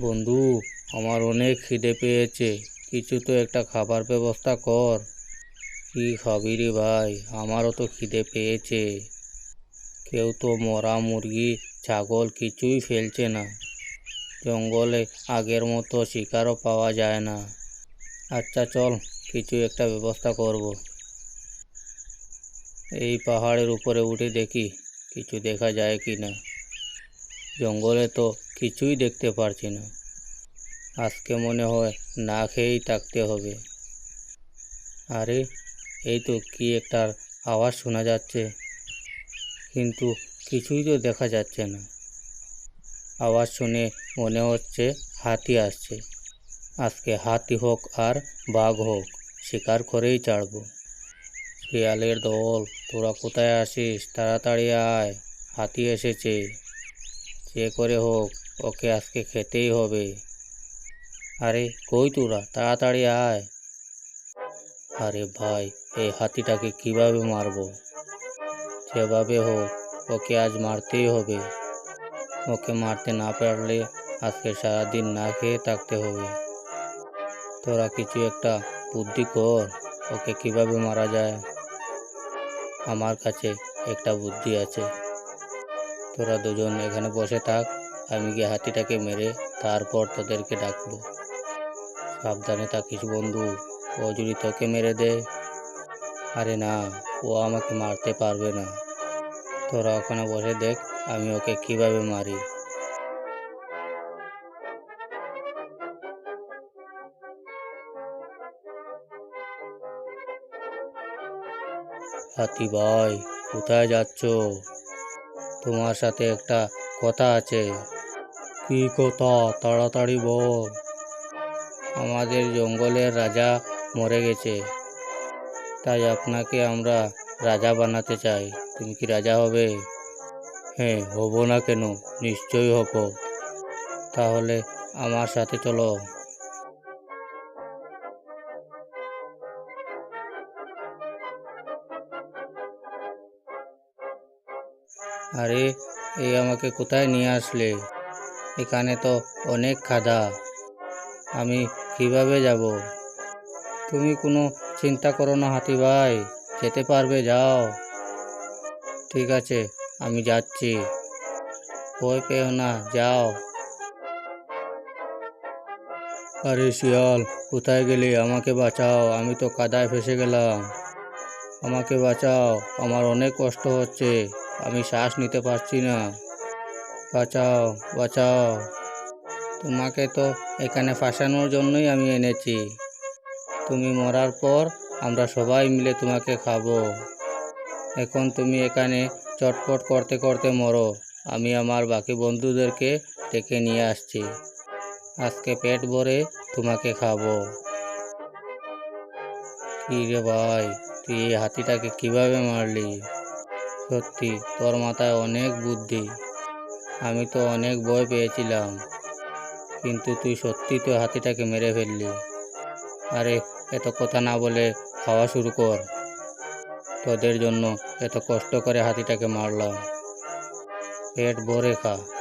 বন্ধু, আমার অনেক খিদে পেয়েছে। কিছু তো একটা খাবার ব্যবস্থা কর। কি খাবি রে ভাই? আমারও তো খিদে পেয়েছে। কেউ তো মরা মুরগি, ছাগল কিছুই ফেলছে না। জঙ্গলে আগের মতো শিকারও পাওয়া যায় না। আচ্ছা চল, কিছু একটা ব্যবস্থা করব। এই পাহাড়ের উপরে উঠে দেখি, কিছু দেখা যায় কি না জঙ্গলে তো কিছুই দেখতে পারছি না। আজকে মনে হয় না খেয়েই থাকতে হবে। আরে, এই তো কি একটা আওয়াজ শোনা যাচ্ছে। কিন্তু কিছুই তো দেখা যাচ্ছে না। আওয়াজ শুনে মনে হচ্ছে হাতি আসছে। আজকে হাতি হোক আর বাঘ হোক, শিকার করেই ছাড়বো। শিয়ালের দল, তোরা কোথায় আসিস তাড়াতাড়ি আয়। হাতি এসেছে। যে করে হোক। ওকে আজকে খেতেই হবে। আরে, কই তোরা? তাড়াতাড়ি আয়। আরে ভাই, এই হাতিটাকে কীভাবে মারবো? যেভাবে হোক, ওকে আজ মারতেই হবে। ওকে মারতে না পারলে আজকে সারাদিন না খেয়ে থাকতে হবে। তোরা কিছু একটা বুদ্ধি কর, ওকে কীভাবে মারা যায়। আমার কাছে একটা বুদ্ধি আছে। তোরা দুজন এখানে বসে থাক। আমি গিয়ে হাতিটাকে মেরে তারপর তোদেরকে ডাকবো। সাবধানে থাকিস, বন্ধু। ও যদি তোকে মেরে দেয়, আরে না, ও আমাকে মারতে পারবে না। তোরা ওখানে বসে দেখ, আমি ওকে কীভাবে মারি। হাতি ভাই, কোথায় যাচ্ছ? তোমার সাথে একটা কথা আছে। কি কথা? তাড়াতাড়ি বল। আমাদের জঙ্গলের রাজা মরে গেছে। তাই আপনাকে আমরা রাজা বানাতে চাই। তুমি কি রাজা হবে? হ্যাঁ হব না কেন? নিশ্চয়ই হব। তাহলে আমার সাথে চলো। আরে এই আমাকে কোথায় নিয়ে আসলে? এখানে তো অনেক খাদা। আমি কীভাবে যাব? তুমি কোনো চিন্তা করো না, হাতি ভাই। যেতে পারবে, যাও। ঠিক আছে, আমি যাচ্ছি। ভয় পেও না, যাও। আরে শিয়াল, কোথায় গেলি? আমাকে বাঁচাও, আমি তো কাদায় ফেসে গেলাম। আমাকে বাঁচাও, আমার অনেক কষ্ট হচ্ছে, আমি শ্বাস নিতে পারছি না। বাঁচাও বাঁচাও। তোমাকে তো এখানে ফাঁসানোর জন্যই আমি এনেছি। তুমি মরার পর আমরা সবাই মিলে তোমাকে খাব। এখন তুমি এখানে চটপট করতে করতে মরো। আমি আমার বাকি বন্ধুদেরকে ডেকে নিয়ে আসছি। আজকে পেট ভরে তোমাকে খাব। কি রে ভাই, তুই এই হাতিটাকে কীভাবে মারলি? সত্যি, তোর মাথায় অনেক বুদ্ধি। আমি তো অনেক ভয় পেয়েছিলাম। কিন্তু তুই সত্যি তো হাতিটাকে মেরে ফেললি। আরে, এত কথা না বলে খাওয়া শুরু কর। তোদের জন্য এত কষ্ট করে হাতিটাকে মারলাম। পেট ভরে খা।